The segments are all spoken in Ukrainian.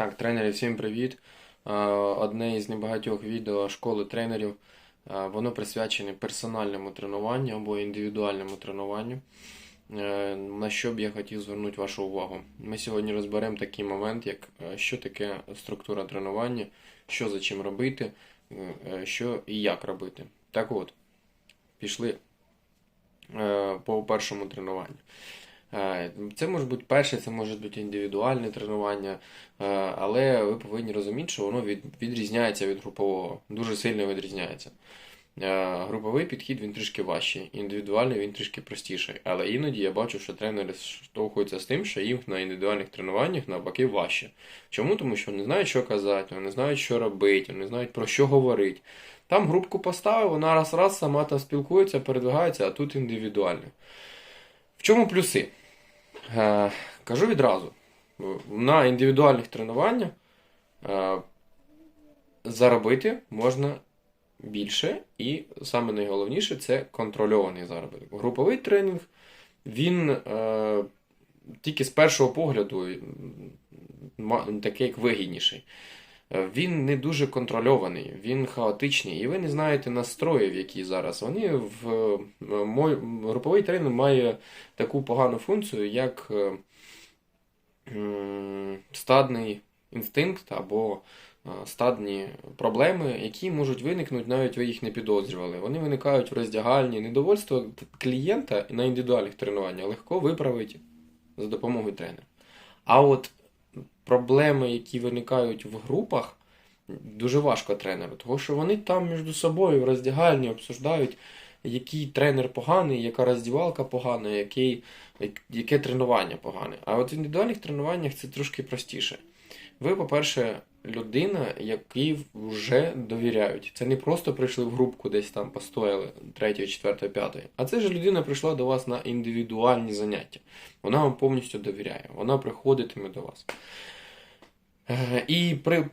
Так, тренери, всім привіт. Е, Одне із небагатьох відео школи тренерів. е, Воно присвячене персональному тренуванню або індивідуальному тренуванню. Е, На що б я хотів звернути вашу увагу. Ми сьогодні розберемо такий момент, як що таке структура тренування, що за чим робити, що і як робити. Так от, пішли по першому тренуванню. Це може бути перше, це може бути індивідуальне тренування, але ви повинні розуміти, що воно від, відрізняється від групового, дуже сильно відрізняється. Груповий підхід він трішки важчий, індивідуальний він трішки простіший. Але іноді я бачу, що тренери штовхуються з тим, що їм на індивідуальних тренуваннях навпаки важче. Чому? Тому що вони знають, що казати, вони знають, що робити, вони знають про що говорити. Там групку поставив, вона раз-раз сама там спілкується, передвигається, а тут індивідуально. В чому плюси? Е, кажу відразу: на індивідуальних тренуваннях е, заробити можна більше, і саме найголовніше це контрольований заробіток. Груповий тренінг, він е, тільки з першого погляду ма- такий як вигідніший. Він не дуже контрольований, він хаотичний, і ви не знаєте настроїв, які зараз. Вони в е, мой, груповий тренінг має таку погану функцію, як е, стадний інстинкт або е, стадні проблеми, які можуть виникнути, навіть ви їх не підозрювали. Вони виникають в роздягальні. Недовольство клієнта на індивідуальних тренуваннях легко виправити за допомогою тренера. А от проблеми, які виникають в групах, дуже важко тренеру, тому що вони там між собою в роздягальні обсуждають, який тренер поганий, яка роздівалка погана, який, яке тренування погане. А от в індивідуальних тренуваннях це трошки простіше. Ви, по-перше, людина, якій вже довіряють. Це не просто прийшли в групку, десь там постояли 3, 4, 5, а це ж людина прийшла до вас на індивідуальні заняття. Вона вам повністю довіряє, вона приходитиме до вас. Е, І при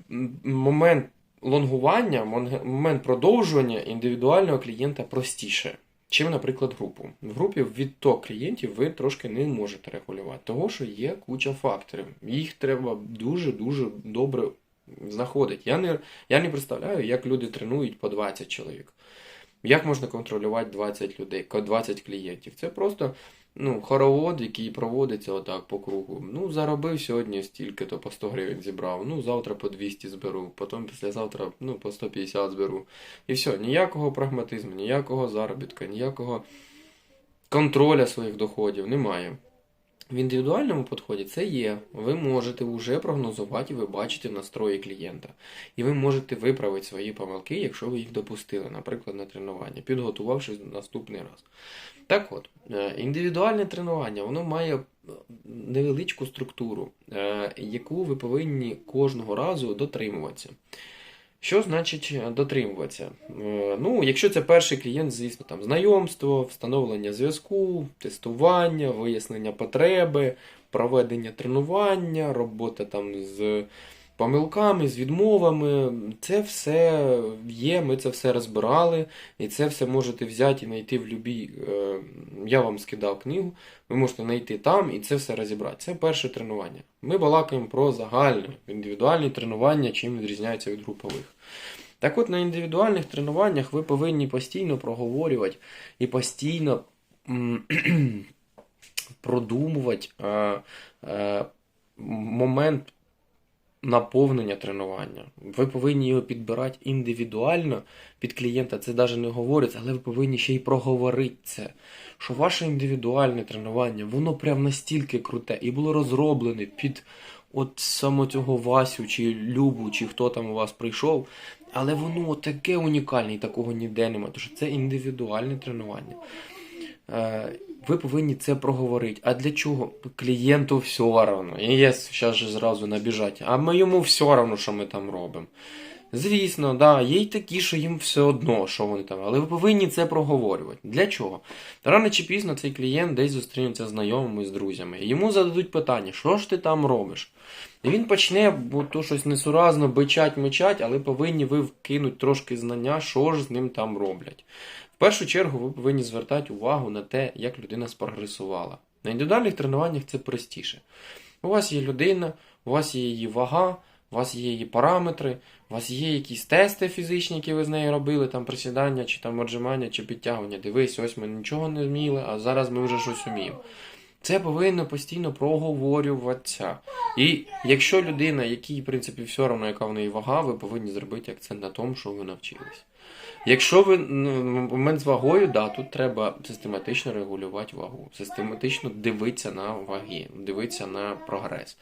момент лонгування, момент продовжування індивідуального клієнта простіше, чим, наприклад, групу. В групі відток клієнтів ви трошки не можете регулювати, тому що є куча факторів. Їх треба дуже-дуже добре знаходити. Я не, я не представляю, як люди тренують по 20 чоловік. Як можна контролювати 20 людей, 20 клієнтів? Це просто ну, хоровод, який проводиться отак по кругу. Ну, заробив сьогодні стільки-то по 100 гривень зібрав. Ну, завтра по 200 зберу, потім післязавтра ну, по 150 зберу. І все, ніякого прагматизму, ніякого заробітка, ніякого контроля своїх доходів немає. В індивідуальному підході це є. Ви можете вже прогнозувати, ви бачите настрої клієнта. І ви можете виправити свої помилки, якщо ви їх допустили, наприклад, на тренування, підготувавшись на наступний раз. Так от, е, індивідуальне тренування, воно має е, невеличку структуру, е, яку ви повинні кожного разу дотримуватися. Що значить е, дотримуватися? Е, Ну, якщо це перший клієнт, звісно, там знайомство, встановлення зв'язку, тестування, вияснення потреби, проведення тренування, робота там з помилками, з відмовами. Це все є, ми це все розбирали, і це все можете взяти і знайти в любій. е, Я вам скидав книгу, ви можете знайти там і це все розібрати. Це перше тренування. Ми балакаємо про загальне, індивідуальні тренування, чим відрізняються від групових. Так от на індивідуальних тренуваннях ви повинні постійно проговорювати і постійно продумувати е, е, момент наповнення тренування. Ви повинні його підбирати індивідуально під клієнта. Це навіть не говориться, але ви повинні ще й проговорити це. Що ваше індивідуальне тренування, воно прям настільки круте і було розроблене під от саме цього Васю чи Любу, чи хто там у вас прийшов. Але воно таке унікальне і такого ніде немає, тому що це індивідуальне тренування. Ви повинні це проговорити. А для чого? Клієнту все одно. І є зараз же зразу набіжать. А ми йому все одно, що ми там робимо. Звісно, да, є й такі, що їм все одно, що вони там, але ви повинні це проговорювати. Для чого? Рано чи пізно цей клієнт десь зустрінеться з знайомими, з друзями. Йому зададуть питання, що ж ти там робиш? І він почне, бо то щось несуразно бичать, мечать, але повинні ви вкинути трошки знання, що ж з ним там роблять. В першу чергу ви повинні звертати увагу на те, як людина спрогресувала. На індивідуальних тренуваннях це простіше. У вас є людина, у вас є її вага, у вас є її параметри, у вас є якісь тести фізичні, які ви з нею робили, там присідання, чи там отжимання, чи підтягування. Дивись, ось ми нічого не вміли, а зараз ми вже щось вміємо. Це повинно постійно проговорюватися. І якщо людина, якій, в принципі, все одно, яка в неї вага, ви повинні зробити акцент на тому, що ви навчились. Якщо ви ну, момент з вагою, да, тут треба систематично регулювати вагу, систематично дивитися на ваги, дивитися на прогрес,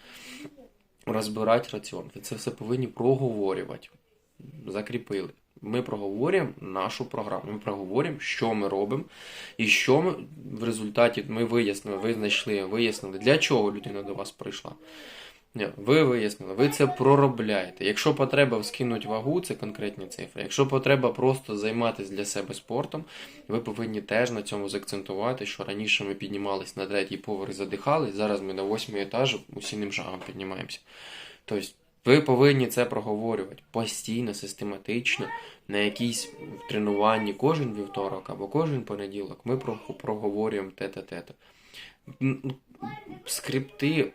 розбирати раціон. Ви це все повинні проговорювати. Закріпили. Ми проговорюємо нашу програму. Ми проговорюємо, що ми робимо, і що ми в результаті ми вияснили, ви знайшли, вияснили, для чого людина до вас прийшла. Ні, Ви вияснили, ви це проробляєте. Якщо потреба скинути вагу, це конкретні цифри. Якщо потреба просто займатися для себе спортом, ви повинні теж на цьому заакцентувати, що раніше ми піднімались на третій поверх, задихались, зараз ми на восьмий етаж усінним шагом піднімаємося. Тобто, ви повинні це проговорювати постійно, систематично, на якійсь тренуванні кожен вівторок або кожен понеділок. Ми проговорюємо те-те-те. М, Скрипти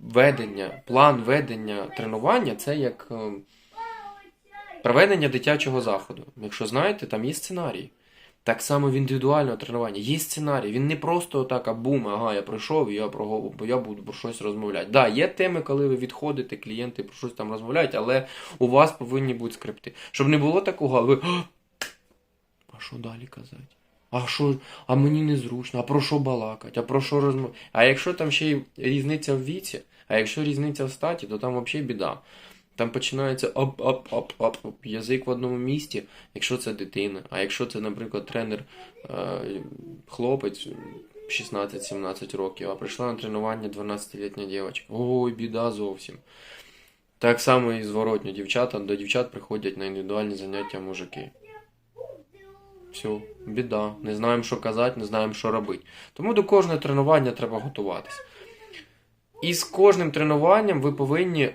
ведення, план ведення тренування це як е, проведення дитячого заходу. Якщо знаєте, там є сценарій. Так само в індивідуальному тренуванні є сценарій. Він не просто так, а бум, ага, я прийшов, і я про я буду про щось розмовляти. Да, є теми, коли ви відходите, клієнти про щось там розмовляють, але у вас повинні бути скрипти. Щоб не було такого, а ви. «А, А що далі казати? А що, а мені незручно, а про що балакати, а про що розмовляти? А якщо там ще й різниця в віці, а якщо різниця в статі, то там взагалі біда. Там починається оп-оп-оп-оп, язик в одному місці, якщо це дитина. А якщо це, наприклад, тренер е, хлопець 16-17 років, а прийшла на тренування 12-літня дівчинка. Ой, біда зовсім. Так само і зворотньо. Дівчата до дівчат приходять на індивідуальні заняття мужики. Все, біда. Не знаємо, що казати, не знаємо, що робити. Тому до кожного тренування треба готуватись. І з кожним тренуванням ви повинні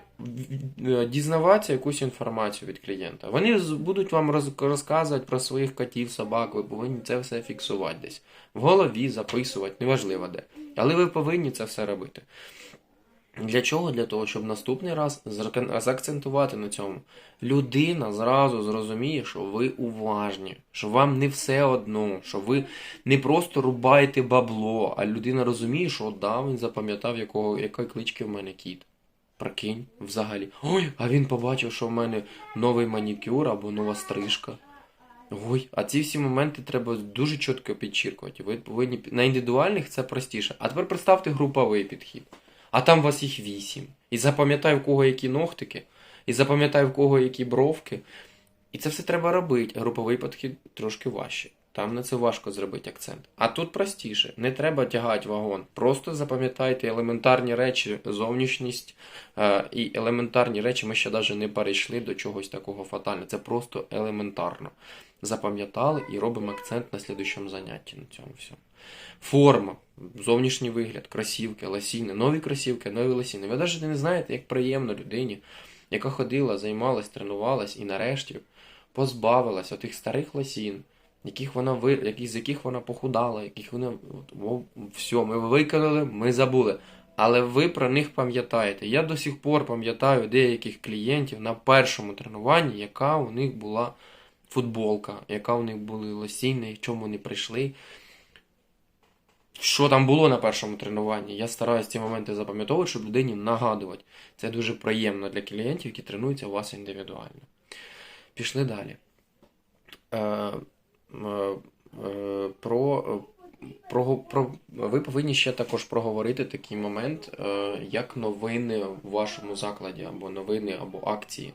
дізнаватися якусь інформацію від клієнта. Вони будуть вам розказувати про своїх котів, собак, ви повинні це все фіксувати десь. В голові записувати, неважливо де. Але ви повинні це все робити. Для чого? Для того, щоб наступний раз заакцентувати на цьому. Людина зразу зрозуміє, що ви уважні, що вам не все одно, що ви не просто рубаєте бабло, а людина розуміє, що да, він запам'ятав, якого, якої клички в мене кіт. Прикинь, взагалі. Ой, а він побачив, що в мене новий манікюр або нова стрижка. Ой, а ці всі моменти треба дуже чітко підчіркувати. Ви повинні на індивідуальних це простіше. А тепер представте груповий підхід. А там вас їх вісім. І запам'ятай, в кого які ногтики, і запам'ятай, в кого які бровки. І це все треба робити. Груповий підхід трошки важче. Там на це важко зробити акцент. А тут простіше. Не треба тягати вагон. Просто запам'ятайте елементарні речі, зовнішність е, і елементарні речі. Ми ще навіть не перейшли до чогось такого фатального. Це просто елементарно. Запам'ятали і робимо акцент на слідущому занятті на цьому всьому. Форма, зовнішній вигляд, кросівки, лосіни, нові кросівки, нові лосіни. Ви навіть не знаєте, як приємно людині, яка ходила, займалась, тренувалась і нарешті позбавилась отих старих лосін, яких вона які, з яких вона похудала, яких вона о, все, ми виконали, ми забули. Але ви про них пам'ятаєте. Я до сих пор пам'ятаю деяких клієнтів на першому тренуванні, яка у них була футболка, яка у них були лосіни, в чому вони прийшли. Що там було на першому тренуванні? Я стараюся ці моменти запам'ятовувати, щоб людині нагадувати. Це дуже приємно для клієнтів, які тренуються у вас індивідуально. Пішли далі. Е, про, про, про, ви повинні ще також проговорити такий момент, е, як новини в вашому закладі, або новини, або акції,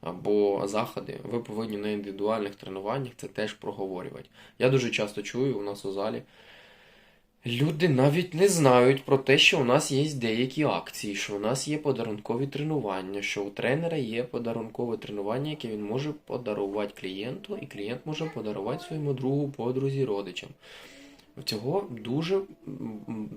або заходи. Ви повинні на індивідуальних тренуваннях це теж проговорювати. Я дуже часто чую у нас у залі. Люди навіть не знають про те, що у нас є деякі акції, що у нас є подарункові тренування, що у тренера є подарункове тренування, яке він може подарувати клієнту, і клієнт може подарувати своєму другу, подрузі, родичам. Цього дуже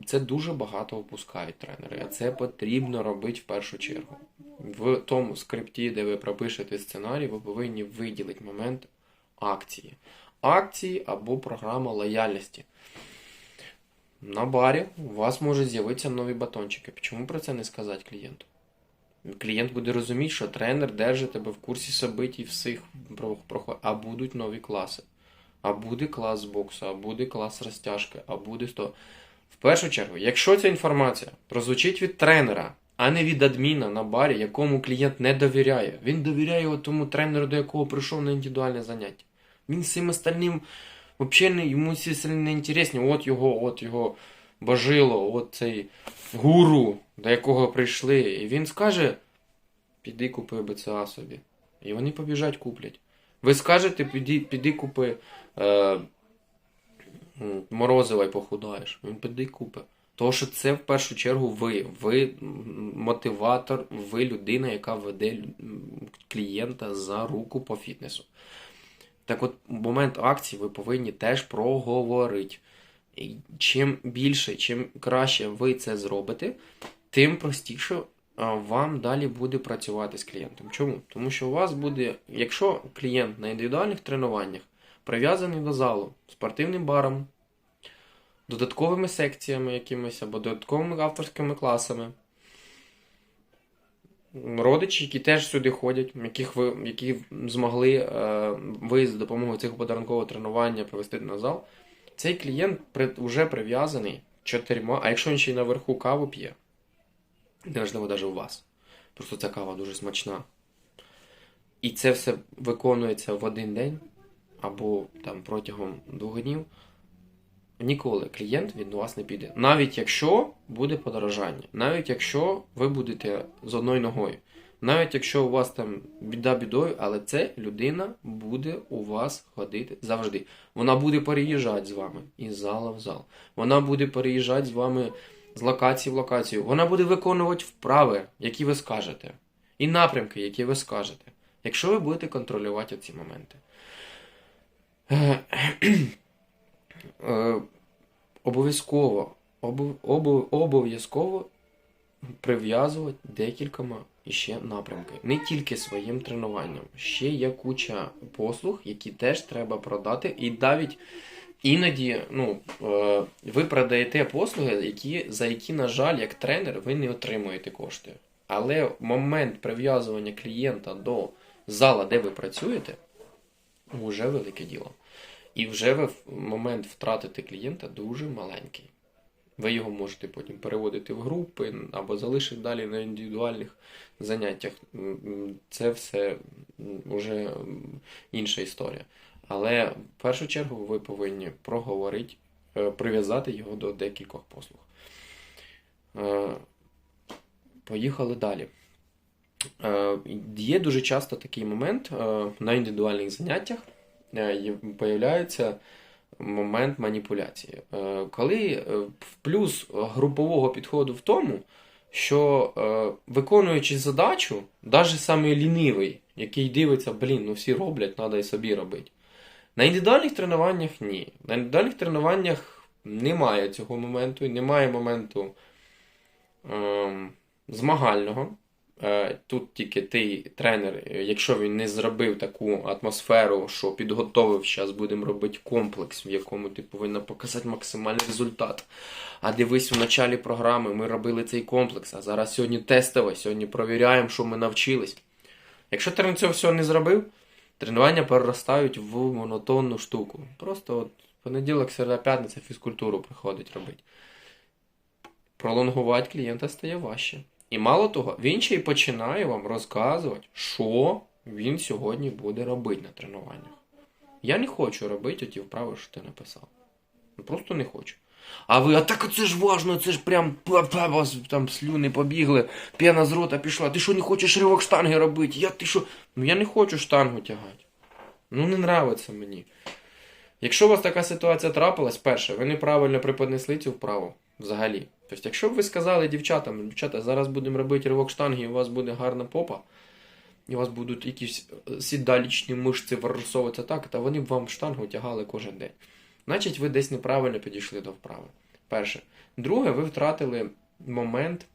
це дуже багато опускають тренери, а це потрібно робити в першу чергу. В тому скрипті, де ви пропишете сценарій, ви повинні виділити момент акції. Акції або програма лояльності. На барі у вас можуть з'явитися нові батончики. Чому про це не сказати клієнту? Клієнт буде розуміти, що тренер держить тебе в курсі событій всіх про- проход- а будуть нові класи. А буде клас боксу, а буде клас розтяжки, а буде то. В першу чергу, якщо ця інформація прозвучить від тренера, а не від адміна на барі, якому клієнт не довіряє, він довіряє тому тренеру, до якого прийшов на індивідуальне заняття. Він всім остальним взагалі не, йому всі остальні не інтересні. От його, от його божило, от цей гуру, до якого прийшли. І він скаже: піди купи БЦА собі. І вони побіжать куплять. Ви скажете, піди, піди купи е, морозива і похудаєш. Він піди купи. Тому що це в першу чергу ви. Ви мотиватор, ви людина, яка веде клієнта за руку по фітнесу. Так от, момент акції ви повинні теж проговорити. І чим більше, чим краще ви це зробите, тим простіше вам далі буде працювати з клієнтом. Чому? Тому що у вас буде, якщо клієнт на індивідуальних тренуваннях прив'язаний до залу спортивним баром, додатковими секціями якимись або додатковими авторськими класами, родичі, які теж сюди ходять, яких ви, які змогли е, ви за допомогою цих подарункового тренування привести на зал, цей клієнт при, вже прив'язаний чотирма, а якщо він ще й наверху каву п'є, неважливо навіть у вас. Просто ця кава дуже смачна. І це все виконується в один день або там протягом двох днів. Ніколи клієнт від вас не піде. Навіть якщо буде подорожання, навіть якщо ви будете з одною ногою, навіть якщо у вас там біда бідою, але це людина буде у вас ходити завжди. Вона буде переїжджати з вами із зала в зал. Вона буде переїжджати з вами з локації в локацію. Вона буде виконувати вправи, які ви скажете, і напрямки, які ви скажете, якщо ви будете контролювати ці моменти. Е, обов'язково обов- обов- обов'язково прив'язувати декількома іще напрямки. Не тільки своїм тренуванням. Ще є куча послуг, які теж треба продати. І навіть іноді ну, е, ви продаєте послуги, які, за які, на жаль, як тренер, ви не отримуєте кошти. Але момент прив'язування клієнта до зала, де ви працюєте, вже велике діло. І вже ви момент втратити клієнта дуже маленький. Ви його можете потім переводити в групи або залишити далі на індивідуальних заняттях. Це все вже інша історія. Але в першу чергу ви повинні проговорити, е, прив'язати його до декількох послуг. Е, Поїхали далі. Е, Є дуже часто такий момент на індивідуальних заняттях появляється момент маніпуляції. Е, Коли е, плюс групового підходу в тому, що е, виконуючи задачу, навіть саме лінивий, який дивиться, блін, ну всі роблять, треба і собі робити. На індивідуальних тренуваннях ні. На індивідуальних тренуваннях немає цього моменту, немає моменту ем, змагального. Е, Тут тільки ти, тренер, е, якщо він не зробив таку атмосферу, що підготовив, зараз будемо робити комплекс, в якому ти повинна показати максимальний результат. А дивись, в началі програми ми робили цей комплекс, а зараз сьогодні тестове, сьогодні провіряємо, що ми навчились. Якщо тренер цього всього не зробив, тренування переростають в монотонну штуку. Просто от понеділок, середа, п'ятниця фізкультуру приходить робити. Пролонгувати клієнта стає важче. І мало того, він ще й починає вам розказувати, що він сьогодні буде робити на тренуваннях. Я не хочу робити ті вправи, що ти написав. Ну, Просто не хочу. А ви, а так це ж важно, це ж прям вас там слюни побігли, п'яна з рота пішла. Ти що не хочеш ривок штанги робити? Я ти що? Ну я не хочу штангу тягати. Ну не нравиться мені. Якщо у вас така ситуація трапилась, перше, ви неправильно преподнесли цю вправу взагалі. Тобто, якщо б ви сказали дівчатам, дівчата, зараз будемо робити ривок штанги, і у вас буде гарна попа, і у вас будуть якісь е, сідалічні мишці вирисовуватися так, та вони б вам штангу тягали кожен день. Значить, ви десь неправильно підійшли до вправи. Перше. Друге, ви втратили момент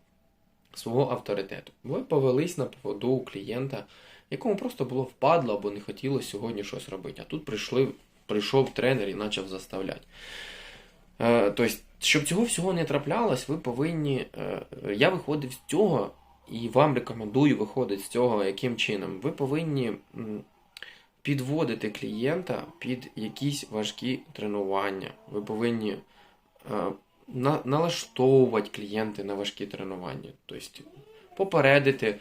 свого авторитету. Ви повелись на поводу у клієнта, якому просто було впадло або не хотілося сьогодні щось робити. А тут прийшли, прийшов тренер і почав заставляти. Е, тобто, щоб цього всього не траплялось, ви повинні. Е, я виходив з цього, І вам рекомендую виходити з цього яким чином. Ви повинні підводити клієнта під якісь важкі тренування. Ви повинні е, налаштовувати клієнти на важкі тренування. Тобто попередити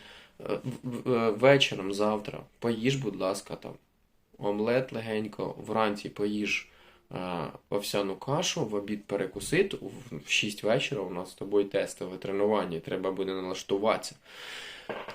вечором завтра, поїж, будь ласка, там омлет легенько, вранці поїж овсяну кашу, в обід перекусити, в- в 6 вечора у нас з тобою тестове тренування, треба буде налаштуватися.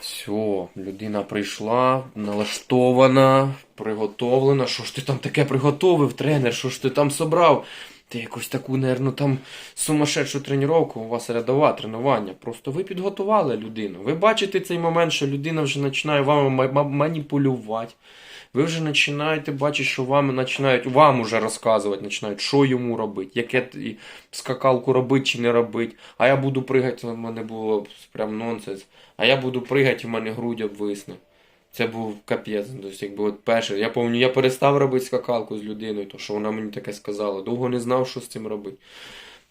Все, людина прийшла, налаштована, приготовлена. Що ж ти там таке приготовив, тренер? Що ж ти там собрав? Ти якусь таку, нервно, там сумасшедшу тренування, у вас рядова тренування. Просто ви підготували людину. Ви бачите цей момент, що людина вже починає вами ма- ма- маніпулювати. Ви вже починаєте бачити, що вам починають вам уже розказувати, починають, що йому робити, яке скакалку робити чи не робити. А я буду пригати, в мене було прям нонсенс. А я буду пригати, в мене грудь обвисне. Це був капець. Тобто, якби от перше. Я пам'ятаю, я перестав робити скакалку з людиною, то що вона мені таке сказала. Довго не знав, що з цим робити.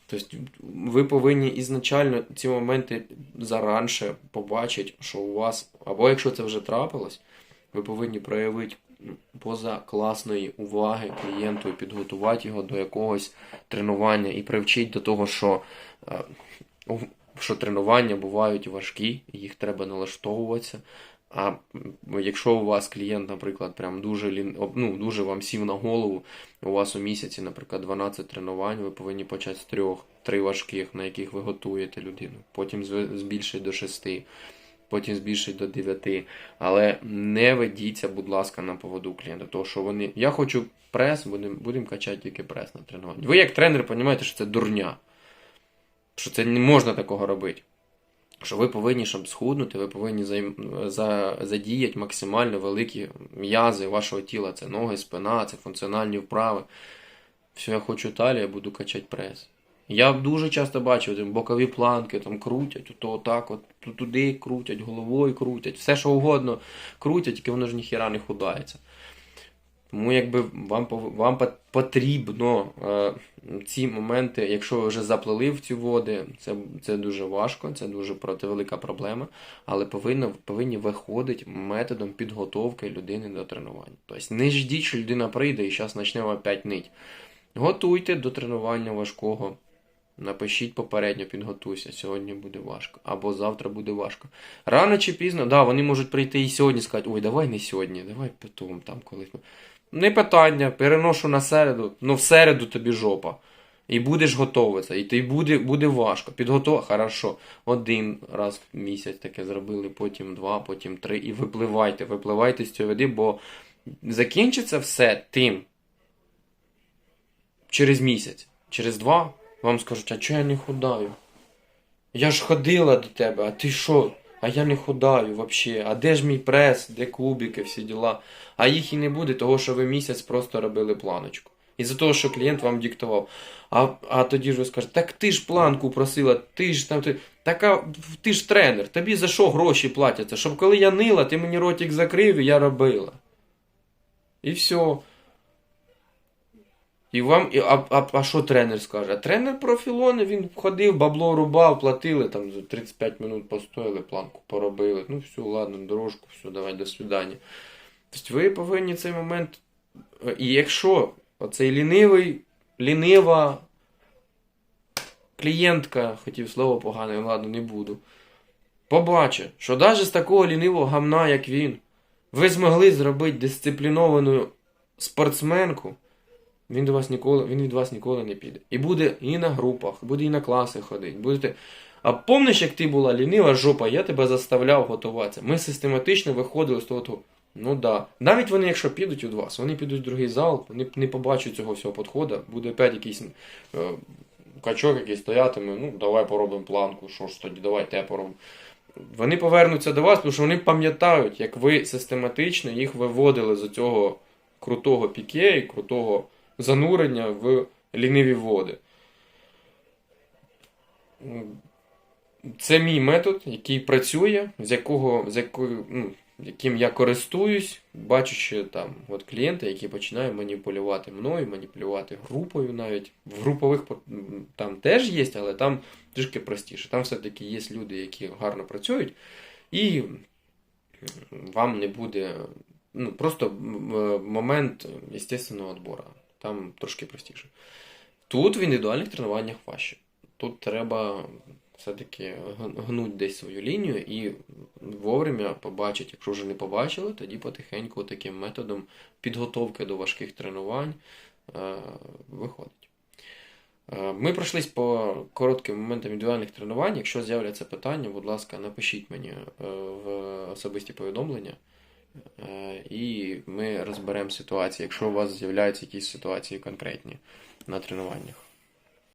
Тобто, ви повинні ізначально ці моменти заранше побачити, що у вас, або якщо це вже трапилось, ви повинні проявити поза класної уваги клієнту і підготувати його до якогось тренування і привчити до того, що, е, що тренування бувають важкі, їх треба налаштовуватися. А якщо у вас клієнт, наприклад, прям дуже ну, дуже вам сів на голову, у вас у місяці, наприклад, 12 тренувань, ви повинні почати з трьох, три важких, на яких ви готуєте людину, потім збільшити до шести, потім збільшити до 9. Але не ведіться, будь ласка, на поводу клієнта. Тому що вони. Я хочу прес, будемо будем качати тільки прес на тренуванні. Ви як тренер розумієте, що це дурня. Що це не можна такого робити. Що ви повинні, щоб схуднути, ви повинні задіяти максимально великі м'язи вашого тіла. Це ноги, спина, це функціональні вправи. Все, я хочу талію, я буду качати прес. Я дуже часто бачив там, бокові планки, там крутять, то отак, от ту- туди крутять, головою крутять, все що угодно крутять, тільки воно ж ніхіра не худається. Тому якби вам, вам потрібно е, ці моменти, якщо ви вже заплили в ці води, це, це дуже важко, це дуже проти велика проблема, але повинно, повинні виходити методом підготовки людини до тренування. Тобто не ждіть, що людина прийде і зараз почне опять нить. Готуйте до тренування важкого. Напишіть попередньо, підготуйся, сьогодні буде важко, або завтра буде важко. Рано чи пізно, да, вони можуть прийти і сьогодні сказати, ой, давай не сьогодні, давай потім там колись. Не питання, переношу на середу, ну в середу тобі жопа. І будеш готуватися, і тобі буде, буде важко. Підготова, хорошо. Один раз в місяць таке зробили, потім два, потім три. І випливайте, випливайте з цієї води, бо закінчиться все тим, через місяць, через два, вам скажуть, а чого я не худаю? Я ж ходила до тебе, а ти що? А я не худаю взагалі. А де ж мій прес, де кубики, всі діла? А їх і не буде, того що ви місяць просто робили планочку. Із-за того, що клієнт вам диктував. А, а тоді ж ви скажете, так ти ж планку просила, ти ж там ти. Така, ти ж тренер, тобі за що гроші платяться? Щоб коли я нила, ти мені ротик закрив і я робила. І все. І вам, і, а, а, а що тренер скаже? А тренер профілони, він ходив, бабло рубав, платили, там за 35 минут постояли, планку поробили. Ну все, ладно, дорожку, все, давай, до свидання. Тобто ви повинні цей момент. е, І якщо оцей лінивий, лінива клієнтка, хотів слово погане, ладно, не буду. Побачить, що навіть з такого лінивого гамна, як він, ви змогли зробити дисципліновану спортсменку. Він до вас ніколи, він від вас ніколи не піде. І буде і на групах, буде і на класи ходити. Будете... А помниш, як ти була лінива жопа, я тебе заставляв готуватися. Ми систематично виходили з того. того. Ну да. Навіть вони, якщо підуть від вас, вони підуть в другий зал, вони не побачать цього всього підходу, буде опять якийсь е, качок, який стоятиме, ну давай поробимо планку, що ж тоді, давай те поробимо. Вони повернуться до вас, тому що вони пам'ятають, як ви систематично їх виводили з цього крутого піке і крутого занурення в ліниві води. Це мій метод, який працює, з якого, з якою, ну, яким я користуюсь, бачучи там от клієнти, які починають маніпулювати мною, маніпулювати групою навіть. В групових там теж є, але там трішки простіше. Там все-таки є люди, які гарно працюють, і вам не буде ну, просто момент естественного відбору. Там трошки простіше. Тут в індивідуальних тренуваннях важче. Тут треба все-таки гнуть десь свою лінію і вовремя побачити. Якщо вже не побачили, тоді потихеньку таким методом підготовки до важких тренувань е, виходить. Е, Ми пройшлись по коротким моментам індивідуальних тренувань. Якщо з'являться питання, будь ласка, напишіть мені е, в особисті повідомлення, і ми розберемо ситуацію, якщо у вас з'являються якісь ситуації конкретні на тренуваннях.